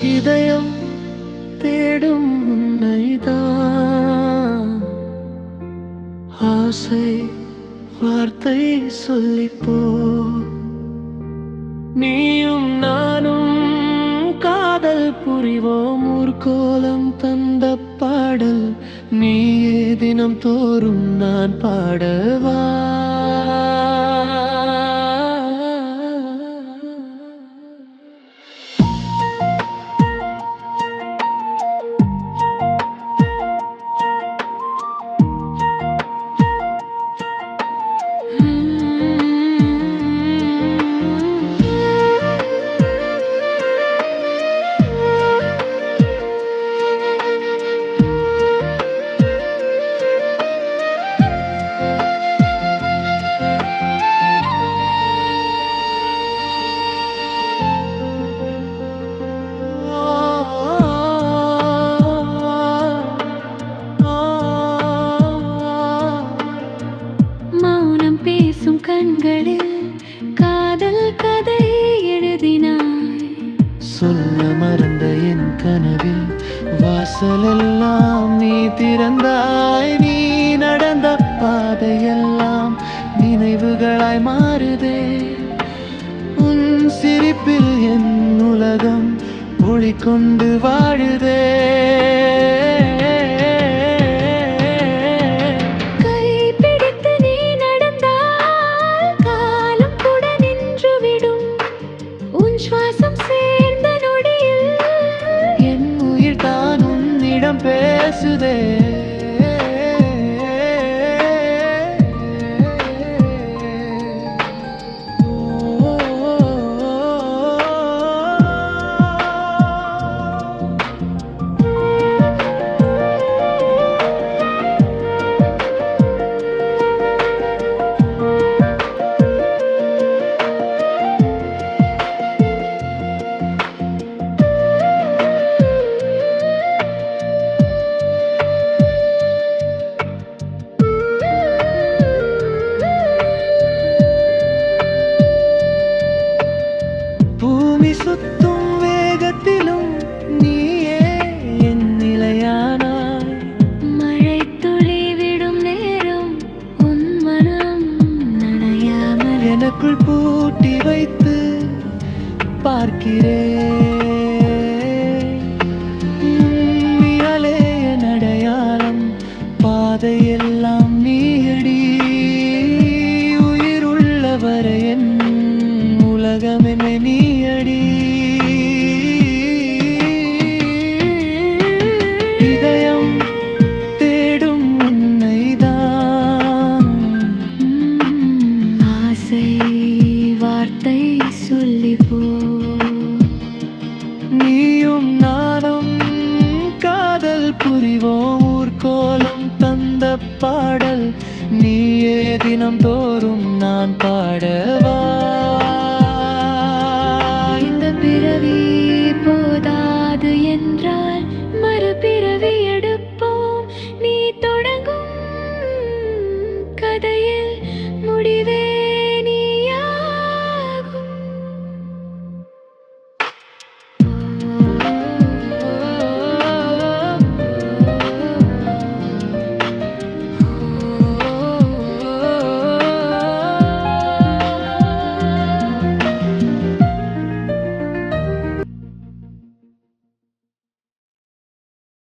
இதயம் தேடும் உன்னைதான் ஆசை வார்த்தை சொல்லிப்போ. நீயும் நானும் காதல் புரிவோம். ஊர்கோலம் தந்த பாடல் நீயே தினம் தோறும் நான் பாடவா? கண்களில் காதல் கதை எழுதினாய். சொல்ல மறந்த என் கனவில் வாசலெல்லாம் நீ திறந்தாய். நீ நடந்த பாதையெல்லாம் நினைவுகளாய் மாறுதே. உன் சிரிப்பில் என் உலகம் ஒளி கொண்டு வாழுதே. என்னிடம் பேசுதே. எனக்குள் பூட்டி வைத்து பார்க்கிறேன். என் அடையாளம் பாதையெல்லாம் நீயடி உயிர் உள்ளவரை என் உலகமென நீ சொல்லி நீயும் நானும் காதல் புரிவோம். ஊர்கோலம் தந்த பாடல் நீயே தினம் தோறும் நான் பாடவா? இந்த பிறவி போதாது என்றால் மறுபிறவி எடுப்போம். நீ தொடங்கும் கதையில் முடிவே